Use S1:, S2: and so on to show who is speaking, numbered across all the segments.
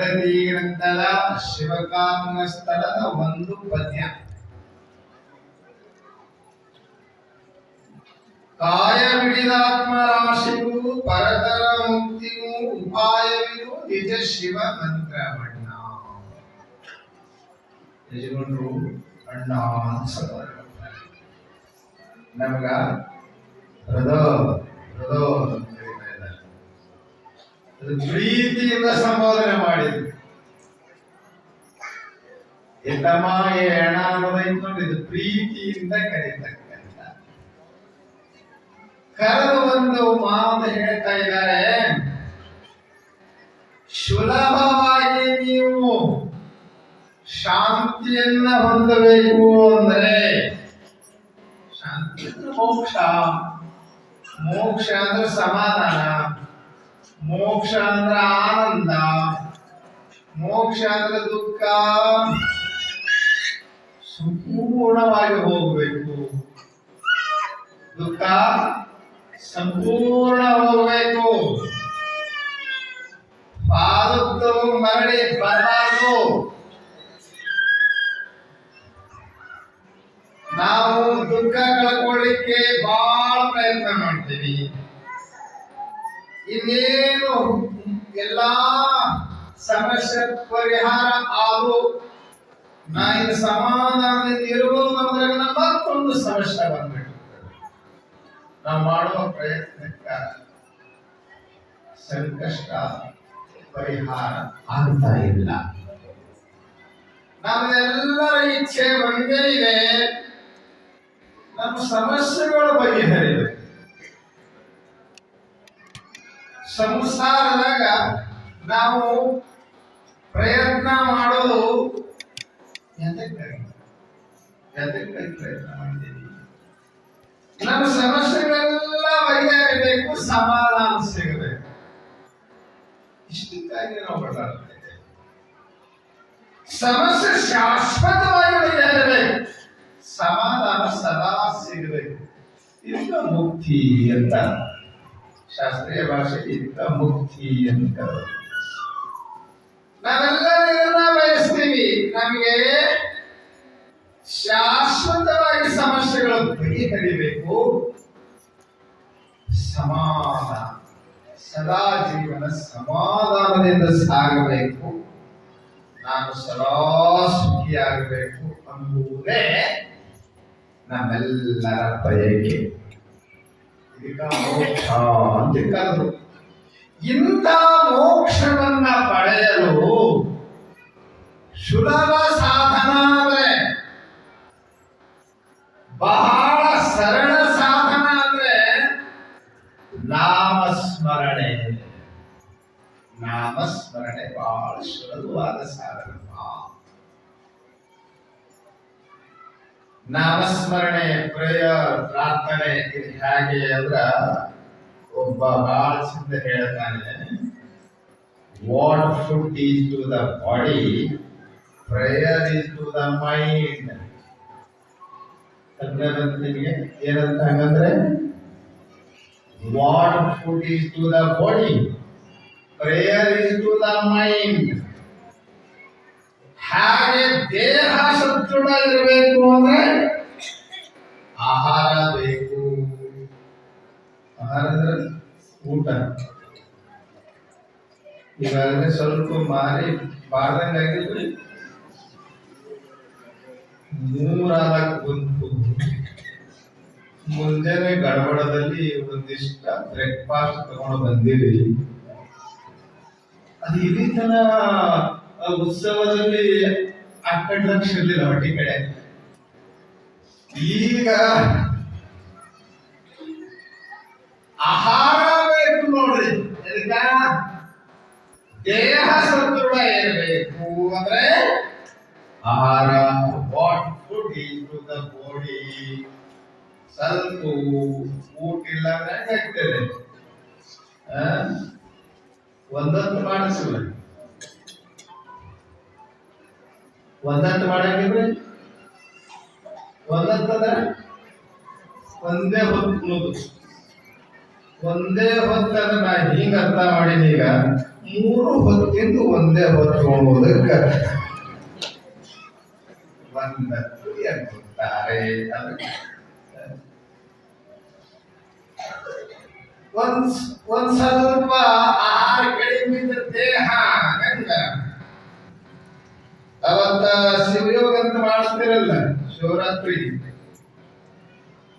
S1: ಗ್ರಂಥದ ಶಿವಕಾಮ ಸ್ಥಳದ ಒಂದು ಪದ್ಯ. ಕಾಯ ಬಿಡಿದಾತ್ಮ ರಾಶಿಗೂ ಪರತರ ಮುಕ್ತಿಗೂ ಉಪಾಯವಿದು ನಿಜ ಶಿವ ಮಂತ್ರ ಬಣ್ಣ ಯಜಮಾನರು ಅಣ್ಣ ಅಂತ ನಮಗ ಹೃದಯ ಹೃದಯ ಅಂತ ಕರೀತಾ ಇದ್ದಾರೆ. ಅದು ಪ್ರೀತಿಯಿಂದ ಸಂಬೋಧನೆ ಮಾಡಿದ್ರು ಇದು ಪ್ರೀತಿಯಿಂದ ಕರೀತಕ್ಕಂಥ. ಕರೆದು ಒಂದು ಮಾತು ಹೇಳ್ತಾ ಇದ್ದಾರೆ, ಸುಲಭವಾಗಿ ನೀವು ಶಾಂತಿಯನ್ನ ಹೊಂದಬೇಕು ಅಂದ್ರೆ ಶಾಂತಿ ಮೋಕ್ಷ. ಮೋಕ್ಷ ಅಂದ್ರೆ ಸಮಾಧಾನ. ಮೋಕ್ಷ ಅಂದ್ರ ಆನಂದ, ಮೋಕ್ಷ ಅಂದ್ರ ದುಃಖ. ಸಂಪೂರ್ಣವಾಗಿ ಹೋಗಬೇಕು. ದುಃಖ ಸಂಪೂರ್ಣ ಹೋಗಬೇಕು. ಪಾದದ್ದು ಮರಳಿ ಬರಬಾರದು. ನಾವು ದುಃಖ ಕಳ್ಕೊಳ್ಳಿಕ್ಕೆ ಬಹಳ ಪ್ರಯತ್ನ ಮಾಡ್ತೀವಿ. ಇನ್ನೇನು ಎಲ್ಲಾ ಸಮಸ್ಯೆ ಪರಿಹಾರ ಆಗು ನಾ ಇದು ಸಮಾಧಾನ ಅನ್ನೋದ್ರಾಗ ನಮ್ಮ ಮತ್ತೊಂದು ಸಮಸ್ಯೆ ಬಂದ್ಬಿಟ್ಟು ನಾವು ಮಾಡುವ ಪ್ರಯತ್ನಕ್ಕ ಸಂಕಷ್ಟ ಪರಿಹಾರ ಆಗ್ತಾ ಇಲ್ಲ. ನಮ್ಮೆಲ್ಲರ ಇಚ್ಛೆ ಒಂದೇ ಇದೆ. ನಮ್ಮ ಸಮಸ್ಯೆಗಳು ಬಗೆಹರಿವೆ ಸಂಸಾರದಾಗ ನಾವು ಪ್ರಯತ್ನ ಮಾಡೋದು ಪ್ರಯತ್ನ? ಮಾಡ್ತೀವಿ ನಮ್ಮ ಸಮಸ್ಯೆಗಳೆಲ್ಲ ಬಗೆಹರಿಬೇಕು, ಸಮಾಧಾನ ಸಿಗಬೇಕು. ಇಷ್ಟಕ್ಕಾಗಿ ನಾವು ಬಡಾಡ್ತೇವೆ ಸಮಸ್ಯೆ ಶಾಶ್ವತವಾಗಿ ಬಗೆಹರಬೇಕು. ಸಮಾಧಾನ ಸದಾ ಸಿಗಬೇಕು. ಇದು ಮುಕ್ತಿ ಅಂತ. ಶಾಸ್ತ್ರೀಯ ಭಾಷೆ ಇಂಥ ಮುಕ್ತಿ ಅಂತ ನಾವೆಲ್ಲರನ್ನ ಬಯಸ್ತೀವಿ. ನಮಗೆ ಶಾಶ್ವತವಾಗಿ ಸಮಸ್ಯೆಗಳು ಬಗೆಹರಿಬೇಕು ಸಮಾಧಾನ. ಸದಾ ಜೀವನ ಸಮಾಧಾನದಿಂದ ಸಾಗಬೇಕು. ನಾನು ಸದಾ ಸುಖಿಯಾಗಬೇಕು ಎಂಬುದೇ ನಮ್ಮೆಲ್ಲರ ಬಯಕೆ. ಇಂಥ ಮೋಕ್ಷವನ್ನ ಪಡೆಯಲು ಸುಲಭ ಸಾಧನ ಅಂದ್ರೆ ಬಹಳ ಸರಳ ಸಾಧನ ಅಂದ್ರೆ ನಾಮಸ್ಮರಣೆ. ನಾಮಸ್ಮರಣೆ ಬಹಳ ಸುಲಭವಾದ ಸಾಧನ. ನಾಮಸ್ಮರಣೆ, ಪ್ರೇಯ, ಪ್ರಾರ್ಥನೆ ಇದು ಹೇಗೆ ಅಂದ್ರ ಒಬ್ಬ ಬಹಳ ಚಂದ ಹೇಳ್ತಾನೆ what food is to the body prayer is to the mind ನಿಮಗೆ ಏನಂತ ಹಂಗಂದ್ರೆ what food is to the body prayer is to the mind ಹಾಗೆ ದೇಹ ಸದೃಢ ಇರಬೇಕು ಅಂದ್ರೆ ಆಹಾರ ಬೇಕು. ಆಹಾರ ಅಂದ್ರೆ ಊಟ. ಈಗಾಗಲೇ ಸ್ವಲ್ಪ ಮಾರಿ ಬಾರ್ದಂಗಾಗಿದ್ರಿ ಮೂರಾದಾಗ ಬಂತು ಮುಂಜಾನೆ ಗಡಬಡದಲ್ಲಿ ಒಂದಿಷ್ಟ ಬ್ರೇಕ್ಫಾಸ್ಟ್ ತಗೊಂಡು ಬಂದಿರಿ. ಅದು ಇಲ್ಲಿ ತನ ಉತ್ಸವದಲ್ಲಿ ಲಕ್ಷ ಇರ್ಲಿಲ್ಲ ಹೊಟ್ಟಿ ಕಡೆ. ಈಗ ಆಹಾರ ಬೇಕು ನೋಡ್ರಿ. ಎದಕ್ಕ? ದೇಹ ಸದೃಢ ಇರಬೇಕು ಅಂದ್ರೆ ಆಹಾರ what food is the body ಸ್ವಲ್ಪ ಊಟ ಇಲ್ಲ ಅಂದ್ರೆ ಹೆಂಗಾಗ್ತದೆ ಆ? ಒಂದೊಂದು ಮಾಡಿಸಿಲ್ಲ ಒಂದೊಂದು ಮಾಡಂಗಿಲ್ರಿ ಒಂದಂತದ ಒಂದೇ ಹೊತ್ತು. ಒಂದೇ ಹೊತ್ತದ ನಾ ಹಿಂಗ ಅರ್ಥ ಮಾಡಿದ ಈಗ. ಮೂರು ಹೊತ್ತಿಂದು ಒಂದೇ ಹೊತ್ತು ಉಣ್ಣುವುದಕ್ಕೆ ಒಂದತ್ತು ಎನ್ನುತ್ತಾರೆ ಒಂದ್ ಒಂದ್ ಸ್ವಲ್ಪ ಆಹಾರ ಕಡಿಮೆ ದೇಹ, ಹೆಂಗ. ಅವತ್ತ ಶಿವಯೋಗ ಅಂತ ಮಾಡಿಸ್ತಿರಲ್ಲ, ಶಿವರಾತ್ರಿ.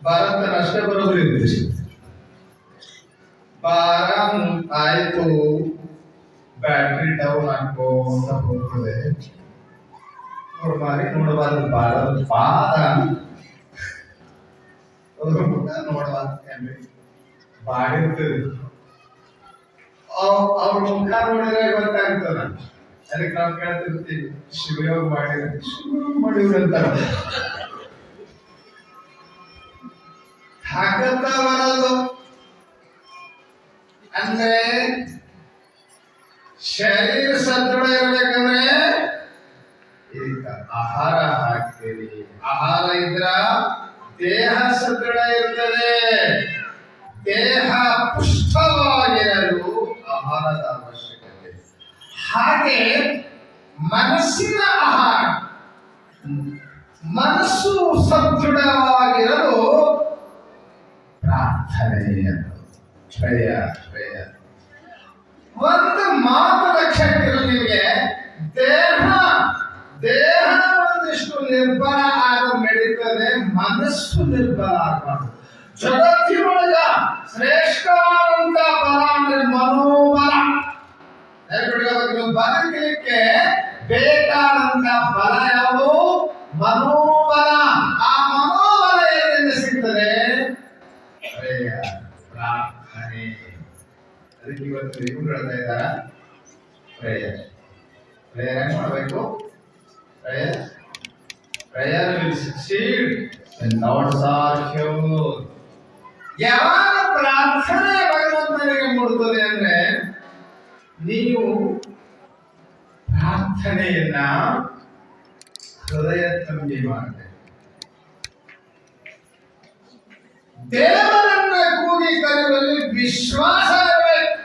S1: ಭಾರತ ಅಷ್ಟೇ ಬರೋಬ್ರಿ ಇದ್ರಿ ಬಾರ ಆಯ್ತು, ಬ್ಯಾಟ್ರಿ ಡೌನ್ ಹಾಕೋಂತ ಹೋಗ್ತದೆ. ಮಾರಿ ನೋಡಬಾರ್ದು ಬಾಳ ಪಾದ. ನೋಡಬಾರ್ದು ಬಾಡಿರ್ತದೆ ಅವ್ರ ಮುಖ ನೋಡಿದ್ರೆ ಗೊತ್ತಾಗ್ತದ. ಅದಕ್ಕೆ ನಾವು ಕೇಳ್ತಿರ್ತೀವಿ ಶಿವಯೋಗ ಮಾಡಿದ್ರೆ ಶಿವಯೋಗ ಮಾಡಿವ್ರಿ ಅಂತಾರೆ ತಾಕತ್ತ ಬರಲ್ಲ ಅಂದ್ರೆ ಶರೀರ ಸದೃಢ ಇರ್ಬೇಕಂದ್ರೆ ಈಗ ಆಹಾರ ಹಾಕ್ತೀರಿ? ಆಹಾರ ಇದ್ರ ದೇಹ ಸದೃಢ ಇರ್ತದೆ. ದೇಹ ಪುಷ್ಟವಾಗಿರಲು ಆಹಾರದ ಹಾಗೆ ಮನಸ್ಸಿನ ಆಹಾರ, ಮನಸ್ಸು ಸದೃಢವಾಗಿರಲು ಪ್ರಾರ್ಥನೆ ಒಂದು ಮಾತು ಲಕ್ಷಕ್ಕಿರಲಿ ನಿಮಗೆ ದೇಹ ದೇಹ ಒಂದಿಷ್ಟು ನಿರ್ಬಲ ಆಗ ನಡೀತದೆ ಮನಸ್ಸು ನಿರ್ಬಲ ಆಗಬಾರ್ದು. ಜಗತ್ತಿನೊಳಗ ಮೂಡುತ್ತದೆ ಅಂದ್ರೆ ನೀವು ಪ್ರಾರ್ಥನೆಯನ್ನ ಹೃದಯ ತಂಬಿ ಮಾಡಬೇಕು. ದೇವರನ್ನ ಕೂಗಿ ಕರೆಯುವಲ್ಲಿ ವಿಶ್ವಾಸ ಇರಬೇಕು.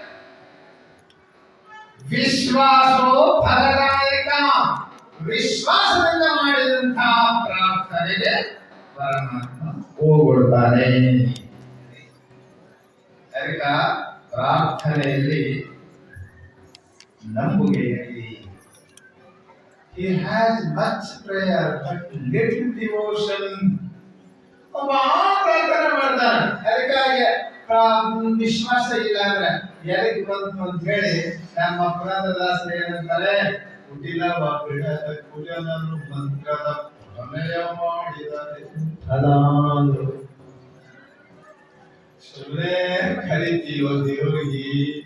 S1: ವಿಶ್ವಾಸೋ ಫಲದಾಯಕ. ವಿಶ್ವಾಸದಿಂದ ಮಾಡಿದಂತಹ ಪ್ರಾರ್ಥನೆಗೆ ಪರಮಾತ್ಮ ಹೋಗೊಳ್ತಾನೆ ಅದಕ್ಕ ಪ್ರಾರ್ಥನೆಯಲ್ಲಿ ನಂಬುಗೆಯಲ್ಲಿ. He has much prayer, but little devotion. ಒಬ್ಬ ಪ್ರಾರ್ಥನೆ ಮಾಡ್ತಾನೆ. ಅದಕ್ಕಾಗಿ ವಿಶ್ವಾಸ ಇಲ್ಲ ಅಂದ್ರೆ ಎಲ್ಲಿಗೆ ಬಂತು ಅಂತ ಹೇಳಿ ನಮ್ಮ ಪುರಂದರದಾಸರು ಏನಂತಾರೆ? ಕುಟಿಲವ ಬಿಡದ ಕುಟಿಲನನ್ನು ಮಂತ್ರದ ಪ್ರಮೇಯ ಮಾಡಿದರೆ ಸುಮ್ಮನೆ ಕರಿತೀವೋ ದೇವರಿಗೆ?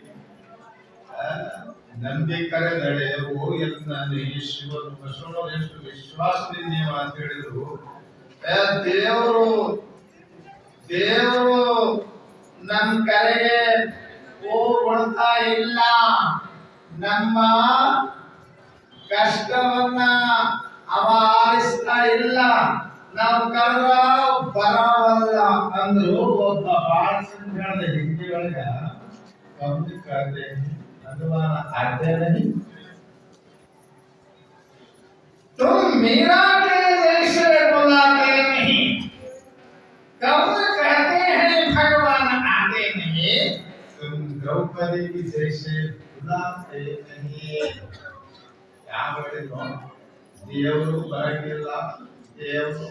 S1: ನಂಬಿ ಓ ಎಲ್ಲ ಶಿವನು ಎಷ್ಟು ವಿಶ್ವಾಸದಿಂದ ಅಂತ ಹೇಳಿದ್ರು. ದೇವರು ದೇವರು ನನ್ನ ಕರೆಗೆ ಹೋಗ್ಕೊಡ್ತಾ ಇಲ್ಲ. ನಮ್ಮ ಕಷ್ಟವನ್ನ ಅವ ಇಲ್ಲ. ನಾವು ಕರೆದ ಬರವಲ್ಲ ಅಂದ್ರು ಒಬ್ಬ ಬಾಳ ಚಂದ ಹೇಳ್ದ ಹಿಂದಿ ಒಳಗ ಕಮ್ಮಿ ಕರೆದೆ ಅಥವಾ ಆದ್ಯ ನಹಿ तुम मीरा के जैसे बुलाते नहीं कब कहते हैं भगवान आते नहीं तुम द्रौपदी की जैसे बुलाते नहीं ಯಾವ ಹೇಳಿದ್ರು ದೇವರು ಬರಂಗಿಲ್ಲ ದೇವರು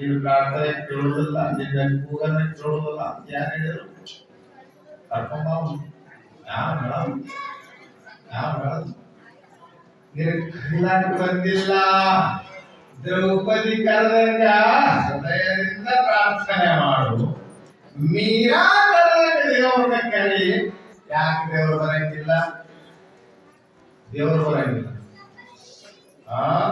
S1: ನೀನು ಕಾಡ್ತಾ ಕೇಳುವುದಿಲ್ಲ ನಿನ್ನ ಕೂಗನ್ನ ಕೇಳುವುದಿಲ್ಲ ಯಾರು ಹೇಳಿದ್ರು? ಯಾವ ಮೇಡಮ್ ಯಾವ ಮೇಡಮ್ ನಿರ್ಖಲಾಗಿ ಬಂದಿಲ್ಲ. ದ್ರೌಪದಿ ಕರೆದಾಗ ಹೃದಯದಿಂದ ಪ್ರಾರ್ಥನೆ ಮಾಡು. ಮೀರಾ ಕರೆದಾಗ ಕರಿ. ಯಾಕೆ ದೇವರು ಬರಂಗಿಲ್ಲ? ದೇವರು ಬರಂಗಿಲ್ಲ. ಆ?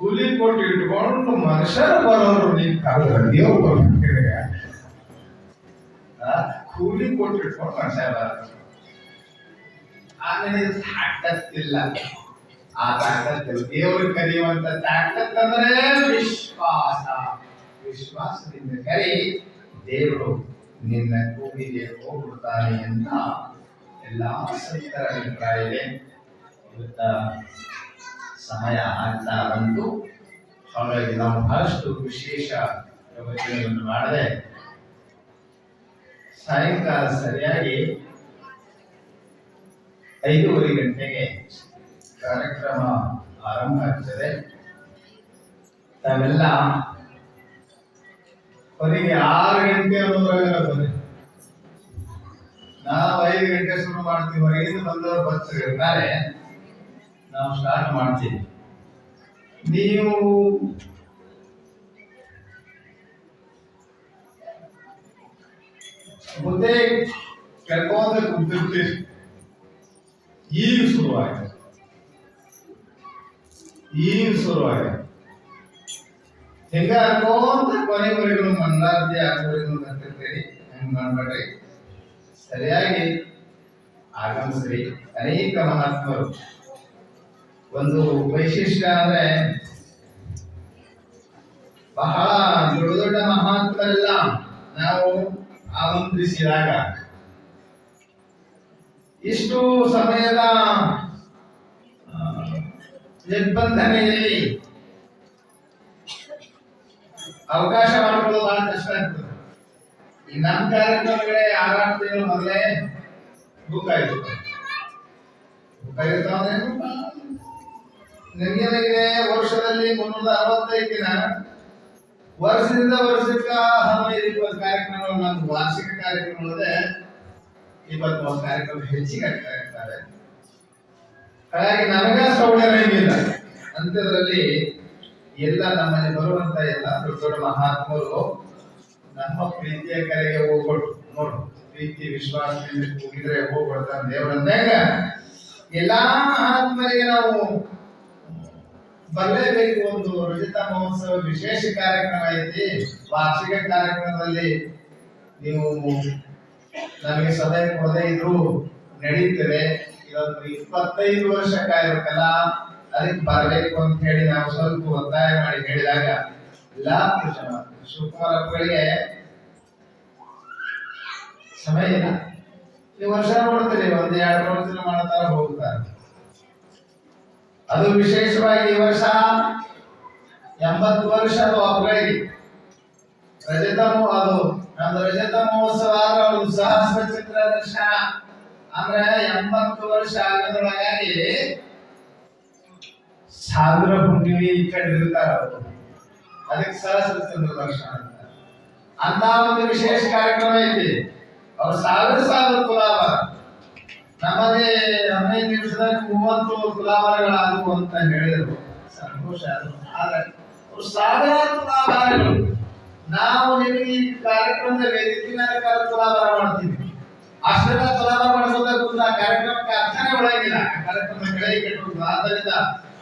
S1: ಕೂಲಿ ಕೊಟ್ಟು ಇಟ್ಕೊಂಡು ಮನುಷ್ಯರು ಬರೋರು ನೀನ್ ಕರೆದ್ರೆ ದೇವ್ರು ಕೂಲಿ ಕೊಟ್ಟು ಇಟ್ಕೊಂಡು ಮನುಷ್ಯ ಬರೋರು. ಆಮೇಲೆ ತಾಕತ್ತಿಲ್ಲ ಆ ತಾಕತ್ತು ದೇವರು ಕರೆಯುವಂತ ತಾಕತ್ ಅಂದ್ರೆ ವಿಶ್ವಾಸ. ವಿಶ್ವಾಸದಿಂದ ಕರಿ. ದೇವರು ನಿನ್ನ ಕೂಗಿಗೆ ಹೋಗ್ಬಿಡ್ತಾನೆ ಅಂತ ಎಲ್ಲ ಸಂತರ ಅಭಿಪ್ರಾಯ ಇದೆ ಸಮಯ ಆಗ್ತಾ ಬಂತು. ಹಾಗಾಗಿ ನಾವು ಬಹಳಷ್ಟು ವಿಶೇಷ ಪ್ರವಚನವನ್ನು ಮಾಡದೆ ಸಾಯಂಕಾಲ ಸರಿಯಾಗಿ ಐದೂವರೆ ಗಂಟೆಗೆ ಕಾರ್ಯಕ್ರಮ ಆರಂಭ ಆಗ್ತದೆ. ತಾವೆಲ್ಲ ಕೊನೆಗೆ ಆರು ಗಂಟೆ ಅನ್ನೋದ್ರಾಗ ನಾವು ಐದು ಗಂಟೆ ಶುರು ಮಾಡ್ತೀವಿ. ಹೊರಗಿಂದ ಬಂದವರು ಬರ್ತಿರ್ತಾರೆ ನಾವು ಸ್ಟಾರ್ಟ್ ಮಾಡ್ತೀವಿ. ನೀವು ಮುಂದೆ ಕೆಳ್ಕೊಂತ ಕುಂತಿರ್ತೀರಿ. ಈಗ ಶುರುವಾಗಿದೆ. ಈಗ ಶುರುವಾಗಿದೆ. ಹಿಂಗ ಅನ್ಕೊಂತ ಕೊನೆವರೆಗೂ ಮಂದಾರ್ತಿ ಆಗೋವರೆಗೂ ಬರ್ತಿರ್ತೀರಿ ಹೆಂಗ್ ಮಾಡ್ಬೇಡ್ರಿ? ಸರಿಯಾಗಿ ಆಗಮಿಸ್ರಿ ಅನೇಕ ಮಹಾತ್ಮರು. ಒಂದು ವೈಶಿಷ್ಟ್ಯ ಅಂದ್ರೆ ಬಹಳ ದೊಡ್ಡ ದೊಡ್ಡ ಮಹಾತ್ಮರೆಲ್ಲ ನಾವು ಆಮಂತ್ರಿಸಿದಾಗ ಇಷ್ಟು ಸಮಯದ ನಿರ್ಬಂಧನೆಯಲ್ಲಿ ಅವಕಾಶ ಮಾಡ್ಕೊಳ್ಳೋದು ಬಹಳ ಕಷ್ಟ ಆಗ್ತದೆ. ಈ ನಮ್ಮ ಕಾರ್ಯಕ್ರಮಗಳೇ ತಿಂಗಳು ಮೊದಲೇ ಬುಕ್ ಆಯ್ತು ಬುಕ್ ಆಗಿರ್ತಾವೆ ನಿಮಗೇನಾಗಿದೆ ವರ್ಷದಲ್ಲಿ ಮುನ್ನೂರ ಅರವತ್ತೈದು ದಿನ. ವರ್ಷದಿಂದ ವರ್ಷಕ್ಕ ಹದಿನೈದು ಇಪ್ಪತ್ತು ಕಾರ್ಯಕ್ರಮಗಳು ನಮ್ಮ ವಾರ್ಷಿಕ ಕಾರ್ಯಕ್ರಮಗಳೇ ಇವತ್ತು ಮೂವತ್ತು ಕಾರ್ಯಕ್ರಮ ಹೆಚ್ಚಿಗೆ ಆಗ್ತಾ ಇರ್ತಾರೆ ಹಾಗಾಗಿ ನಮಗ ಸೌಲಭ್ಯ ಇಲ್ಲ. ಅಂಥದ್ರಲ್ಲಿ ಎಲ್ಲ ನಮ್ಮಲ್ಲಿ ಬರುವಂತ ಎಲ್ಲ ದೊಡ್ಡ ದೊಡ್ಡ ಮಹಾತ್ಮರು ನಮ್ಮ ಪ್ರೀತಿಯ ಕರೆಗೆ ಹೋಗ್ಬಿಟ್ಟು ನೋಡು, ಪ್ರೀತಿ, ವಿಶ್ವಾಸದಿಂದ ಹೋಗಿದ್ರೆ ಹೋಗ್ಬಿಡ್ತಾನೆ ದೇವರಂದಾಗ. ಎಲ್ಲಾ ಮಹಾತ್ಮರಿಗೆ ನಾವು ಬರಲೇಬೇಕು ಒಂದು ರಜತ ಮಹೋತ್ಸವ ವಿಶೇಷ ಕಾರ್ಯಕ್ರಮ ಐತಿ. ವಾರ್ಷಿಕ ಕಾರ್ಯಕ್ರಮದಲ್ಲಿ ನೀವು ನಮಗೆ ಸದಯ ಕೊಡದೇ ಇದ್ರು ನಡೀತದೆ. ಇವತ್ತು ಇಪ್ಪತ್ತೈದು ವರ್ಷ ಕಾಯ್ಬೇಕಲ್ಲ ಅದಕ್ಕೆ ಬರಬೇಕು ಅಂತ ಹೇಳಿ ನಾವು ಸ್ವಲ್ಪ ಒತ್ತಾಯ ಮಾಡಿ ಹೇಳಿದಾಗ ಎಲ್ಲಾ ಶಿವಕುಮಾರ್ ಅಪ್ಪಗಳಿಗೆ ಸಮಯ ಇಲ್ಲ. ನೀವು ವರ್ಷ ನೋಡ್ತೀರಿ, ಒಂದ್ ಎರಡು ಪ್ರವಚನ ಮಾಡ್ತಾರ ಹೋಗ್ತಾರೆ. ಅದು ವಿಶೇಷವಾಗಿ ಈ ವರ್ಷ ಎಂಬತ್ತು ವರ್ಷ ಅಪ್ಪಗಳಿಗೆ ರಜತಮೋ, ಅದು ನಮ್ದು ರಜತ ಮಹೋತ್ಸವ ಆದ್ರೆ ಅವ್ರದ್ದು ಸಹಸ್ರ ಚಿತ್ರ ದರ್ಶನ ಅಂದ್ರೆ ಎಂಬತ್ತು ವರ್ಷ ಆಗದ್ರೊಳಗಾಗಿ ಸಾವಿರ ಹುಣ್ಣಿಮೆ ಕಂಡಿರ್ತಾರ ಅವರು. ಅದಕ್ಕೆ ಸಹಸ್ರ ಚಂದ್ರ ದರ್ಶನ ಅಂತ ಒಂದು ವಿಶೇಷ ಕಾರ್ಯಕ್ರಮ ಐತಿ. ಅವ್ರು ಸಾವಿರ ಸಾವಿರ ನಮಗೆ ಹದಿನೈದು ನಿಮಿಷದಾಗ ಮೂವತ್ತು ತುಲಾಭಾರಗಳಾದವು ಅಂತ ಹೇಳಿದರು. ಸಂತೋಷ ಅದು. ಆದ್ರೆ ಸಾವಿರಾರು ತುಲಾಭಾರಗಳು. ನಾವು ನಿಮಗೆ ಈ ಕಾರ್ಯಕ್ರಮದ ವೇದಿಕೆ ಕರೆದು ತುಲಾಭಾರ ಮಾಡ್ತೀವಿ. ಅಷ್ಟೆಲ್ಲ ತುಲಾಭಾರ ಮಾಡಿಸೋದಕ್ಕೂ ಆ ಕಾರ್ಯಕ್ರಮಕ್ಕೆ ಅರ್ಥನೇ ಒಳಗಿಲ್ಲ. ಕಾರ್ಯಕ್ರಮ ಕೆಳಗೆ ಕೆಟ್ಟು ಆದ್ದರಿಂದ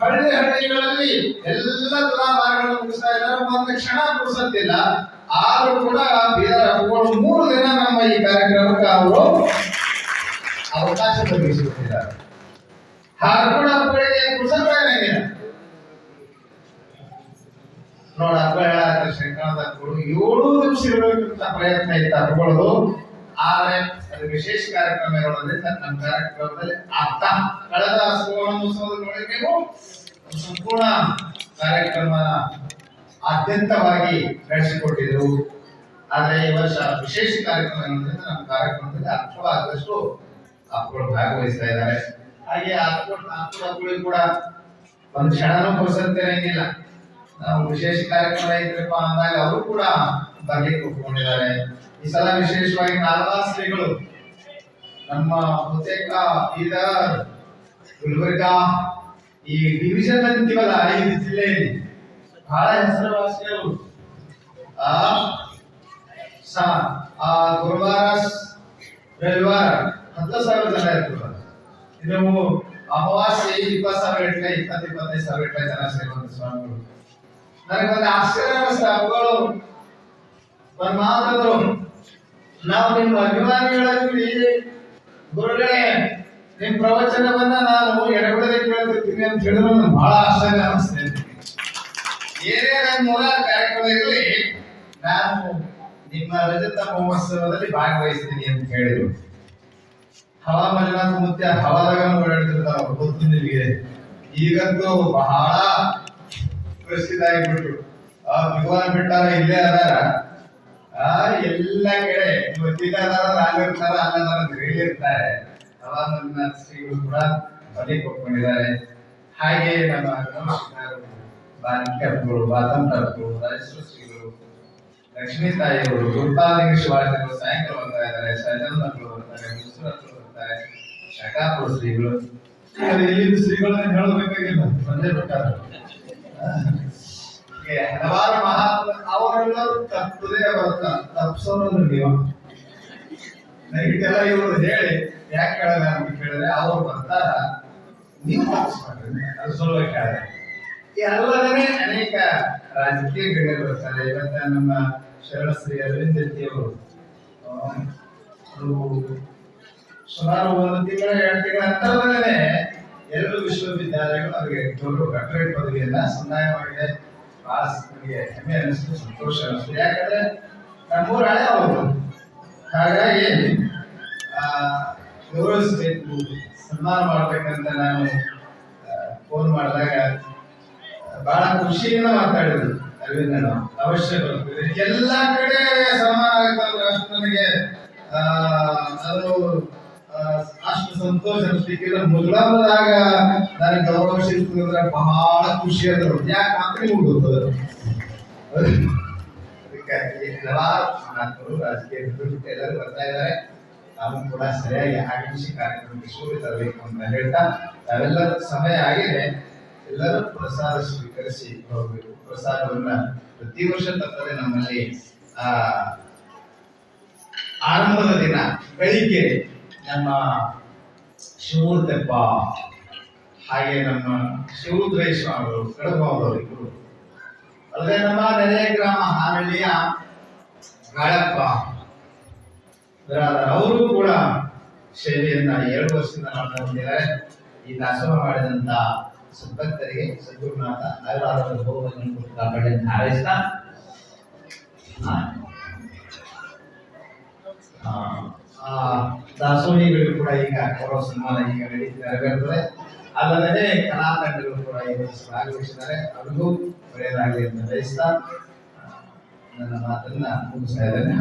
S1: ಹಳ್ಳಿ ಹಳ್ಳಿಗಳಲ್ಲಿ ಎಲ್ಲ ತುಲಾಭಾರಗಳನ್ನು ಮುಗಿಸ್ತಾ ಇದ್ದಾರೆ. ಒಂದು ಕ್ಷಣ ಮುಗಿಸುತ್ತಿಲ್ಲ. ಆದ್ರೂ ಕೂಡ ಬೇರೆ ಮೂರು ದಿನ ನಮ್ಮ ಈ ಕಾರ್ಯಕ್ರಮಕ್ಕೆ ಅವರು ಅವಕಾಶ ಒದಗಿಸುತ್ತಿದ್ದಾರೆ ಹಾರ್ಕೋಡ್ ಹಬ್ಬಗಳಿಗೆ ಪುಸ್ತಕ ಏನಾಗಿಲ್ಲ ನೋಡ, ಹಬ್ಬ ಶಂಕರದ ಹಬ್ಬಗಳು ಏಳು ದಿವಸ ಇರಬೇಕಂತ ಪ್ರಯತ್ನ ಇತ್ತು ಹಬ್ಬಗಳದು. ಆದ್ರೆ ಅದು ವಿಶೇಷ ಕಾರ್ಯಕ್ರಮ ಇರೋದ್ರಿಂದ ನಮ್ಮ ಕಾರ್ಯಕ್ರಮದಲ್ಲಿ ಅರ್ಥ ಕಳೆದ ಸುವರ್ಣೋತ್ಸವದ ನೋಡಿ ನೀವು ಸಂಪೂರ್ಣ ಕಾರ್ಯಕ್ರಮ ಆದ್ಯಂತವಾಗಿ ನಡೆಸಿಕೊಟ್ಟಿದ್ರು. ಆದರೆ ಈ ವರ್ಷ ವಿಶೇಷ ಕಾರ್ಯಕ್ರಮ ಇರೋದ್ರಿಂದ ನಮ್ಮ ಕಾರ್ಯಕ್ರಮದಲ್ಲಿ ಅರ್ಥವಾದಷ್ಟು ಹಬ್ಬಗಳು ಭಾಗವಹಿಸ್ತಾ ಇದ್ದಾರೆ ಹಾಗೆ ಹಬ್ಬಗಳು ಹಬ್ಬಗಳು ಕೂಡ ಒಂದು ಕ್ಷಣನೂ ಪುರುಸತ್ತಿರಂಗಿಲ್ಲ ನಾವು ವಿಶೇಷ ಕಾರ್ಯಕ್ರಮ ಇದ್ರಪ್ಪ ಅಂದಾಗ ಅವರು ಕೂಡ ಬರ್ಲಿಕ್ಕೆ ಒಪ್ಕೊಂಡಿದ್ದಾರೆ ಈ ಸಲ ವಿಶೇಷವಾಗಿ ನಾಲ್ವಾರು ಶ್ರೀಗಳು ನಮ್ಮ ಬಹುತೇಕ ಬೀದರ್ ಗುಲ್ಬರ್ಗಾ ಈ ಡಿವಿಷನ್ ಅಂತೀವಲ್ಲ ಐದು ಜಿಲ್ಲೆಯಲ್ಲಿ ಬಹಳ ಹೆಸರುವಾಸಿಗಳು ಆ ಸ ಆ ಗುರುವಾರ ರವಿವಾರ ಹತ್ತು ಸಾವಿರ ಜನ ಇದು ಇನ್ನು ಅಮಾವಾಸ್ಯೆ ಇಪ್ಪತ್ತು ಸಾವಿರ ಇಟ್ಲೆ ಇಪ್ಪತ್ತು ಇಪ್ಪತ್ತೈದು ಸಾವಿರ ಇಟ್ಲೆ ಜನ ಸೇರುವಂತ ಸ್ವಾಮಿಗಳು. ನನಗೊಂದು ಆಶ್ಚರ್ಯ ಅನಿಸ್ತ ಅವುಗಳು ಒಂದು ಮಾತಂದ್ರು ನಾವು ನಿಮ್ಮ ಅಭಿಮಾನಿಗಳಲ್ಲಿ ಗುರುಗಳೇ, ನಿಮ್ ಪ್ರವಚನವನ್ನ ನಾನು ಎಡಬಿಡದೆ ಕೇಳ್ತಿರ್ತೀನಿ ಅಂತ ಹೇಳಿದ್ರು ನನಗೆ ಬಹಳ ಆಶ್ಚರ್ಯ ಅನಿಸ್ತದೆ ಏನೇ ನನ್ನ ಮೂಲ ಕಾರ್ಯಕ್ರಮ ಇರಲಿ ನಾನು ನಿಮ್ಮ ರಜತ ಮಹೋತ್ಸವದಲ್ಲಿ ಭಾಗವಹಿಸ್ತೀನಿ ಅಂತ ಹೇಳಿದ್ರು. ಹವಾಮಾನ ಮುತ್ಯ ಹವಾದಾಗ ಓಡಾಡ್ತಿರ್ತಾವ ಗೊತ್ತು ನಿಮಗೆ. ಈಗಂತೂ ಬಹಳ ಪ್ರಸಿದ್ಧ ಆಗಿಬಿಟ್ರು ಆ ಭಗವಾನ್ ಬಿಟ್ಟಾರ ಇಲ್ಲೇ ಅದಾರ. ಆ, ಎಲ್ಲ ಕಡೆ. ಗೊತ್ತಿಲ್ಲ ಅದಾರ ಅಲ್ಲಿರ್ತಾರ ಅಲ್ಲದಾರ ಹೇಳಿರ್ತಾರೆ ಹವಾಮಾನ ಶ್ರೀಗಳು ಕೂಡ ಬಲಿ ಕೊಟ್ಕೊಂಡಿದ್ದಾರೆ ಹಾಗೆ ನಮ್ಮ ಬಾಲಿಕರು ಬಾತಂತರು ರಾಜೇಶ್ವರ ಶ್ರೀಗಳು, ಲಕ್ಷ್ಮೀ ತಾಯಿಯವರು ಗುರುಪಾಲಿಂಗ ಶಿವಾಜಿಗಳು ಸಾಯಂಕಾಲ ಬರ್ತಾ ಇದ್ದಾರೆ. ಸಜನ್ ಮಕ್ಕಳು ಬರ್ತಾರೆ ಮುಸುರತ್ರು ಬರ್ತಾರೆ ಶಕಾಪುರ ಶ್ರೀಗಳು. ಇಲ್ಲಿಂದ ಶ್ರೀಗಳನ್ನ ಹೇಳಬೇಕಾಗಿಲ್ಲ. ಬಂದೇ ಬಿಟ್ಟಾರೆ. ಹಲವಾರು ಮಹಾತ್ಮ ಅವರೆಲ್ಲರೂ ತಪ್ಪದೇ ಬರ್ತಾರೆ ತಪ್ಪಿಸೋರು ನೀವು ಇದೆಲ್ಲ ಇವರು ಹೇಳಿ. ಯಾಕೆ ಕೇಳಲ್ಲ ಅಂತ ಕೇಳಿದ್ರೆ, ಅವ್ರು ಬರ್ತಾರ. ನೀವು ತಪ್ಪಿಸ್ಕೊಂಡ್ರಿ ಅದು ಕೇಳಿದ್ರೆ ಅನೇಕ ರಾಜಕೀಯ ಗಣ್ಯರು ಬರ್ತಾರೆ. ಇವತ್ತ ನಮ್ಮ ಶರಣಶ್ರೀ ಅರವಿಂದ ಅವರು ಸುಮಾರು ಒಂದು ತಿಂಗಳ, ಎರಡು ತಿಂಗಳ ಅಂತರದಲ್ಲೇ ಎರಡು ವಿಶ್ವವಿದ್ಯಾಲಯಗಳು ಅವರಿಗೆ ದೊಡ್ಡ ಡಾಕ್ಟರೇಟ್ ಪದವಿಯನ್ನ ಸಂದಾಯ ಮಾಡಿದೆ. ಹೆಮ್ಮೆ ಅನಿಸ್ತು, ಸಂತೋಷ ಅನಿಸ್ತು. ಯಾಕಂದ್ರೆ ನಮ್ಮೂರ ಹಳೆ ಅವರು ಹಾಗಾಗಿ ಗೌರವಿಸಬೇಕು, ಸನ್ಮಾನ ಮಾಡ್ಬೇಕಂತ ನಾನು ಫೋನ್ ಮಾಡಿದಾಗ ಬಹಳ ಖುಷಿಯಿಂದ ಮಾತಾಡಿದ್ರು ಅರವಿಂದ ಅವಶ್ಯ ಬರ್ತೀವಿ ಎಲ್ಲಾ ಕಡೆ ಸನ್ಮಾನ ಆಗುತ್ತಂದ್ರೆ ಅಷ್ಟು ನನಗೆ ಅದು ಅಷ್ಟು ಸಂತೋಷ ಅನಿಸ್ಲಿಕ್ಕಿಲ್ಲ ಮುದ್ಲಾಮದಾಗ ನನಗೆ ಗೌರವ ಸಿಗ್ತದಂದ್ರೆ ಬಹಳ ಖುಷಿ ಆದ್ರು ಯಾಕೆ? ಅಂತ ನಿಮ್ಗೆ ರಾಜಕೀಯ ಬರ್ತಾ ಸರಿಯಾಗಿ ಕಾರ್ಯಕ್ರಮಕ್ಕೆ ಅಂತ ಹೇಳ್ತಾ ಸಮಯ ಆಗಿದೆ. ಎಲ್ಲರೂ ಪ್ರಸಾದ ಸ್ವೀಕರಿಸಿ ಹೋಗಬೇಕು. ಪ್ರಸಾದವನ್ನ ಪ್ರತಿ ವರ್ಷ ತಪ್ಪದೆ ನಮ್ಮಲ್ಲಿ, ಆ, ಆರಂಭದ ದಿನ, ಬೆಳಿಗ್ಗೆ ನಮ್ಮ ಶಿವೂರ್ತೆಪ್ಪ ಹಾಗೆ ನಮ್ಮ ಶಿವರುದ್ರೈ ಅವರು ಇಬ್ಬರು ಅಲ್ಲದೆ ನಮ್ಮ ನೆರೆ ಗ್ರಾಮ ಹಾನಳ್ಳಿಯ ಗಾಳಪ್ಪ ಅವರು ಕೂಡ ಸೇವೆಯನ್ನ ಎರಡು ವರ್ಷದಿಂದ ಮಾಡ್ತಾ ಬಂದಿದ್ದಾರೆ. ಈ ದಾಸೋಹ ಮಾಡಿದಂತ ಸಂಪತ್ತರಿಗೆ ಸದ್ಗುರುನಾಥ ಭೋಗವನ್ನು ಕೊಟ್ಟು ಕಾಪಾಡಿ ಅಂತ ಹಾರೈಸ್ತಾ ಆ, ದಾಸೋಹಿಗಳು ಕೂಡ ಈಗ ಕೊರೋ ಸನ್ಮಾನ ಈಗ ನಡೀತಾ ನೆರವೇರ್ತದೆ ಅಲ್ಲದೆ ಕಲಾ ತಂಡಗಳು ಕೂಡ ಭಾಗವಹಿಸಿದ್ದಾರೆ. ಅವ್ರಿಗೂ ಒಳ್ಳೆಯದಾಗಲಿ ಅಂತ ಬಯಸ್ತಾ ನನ್ನ ಮಾತನ್ನ ಮುಗಿಸ್ತಾ ಇದ್ದೇನೆ.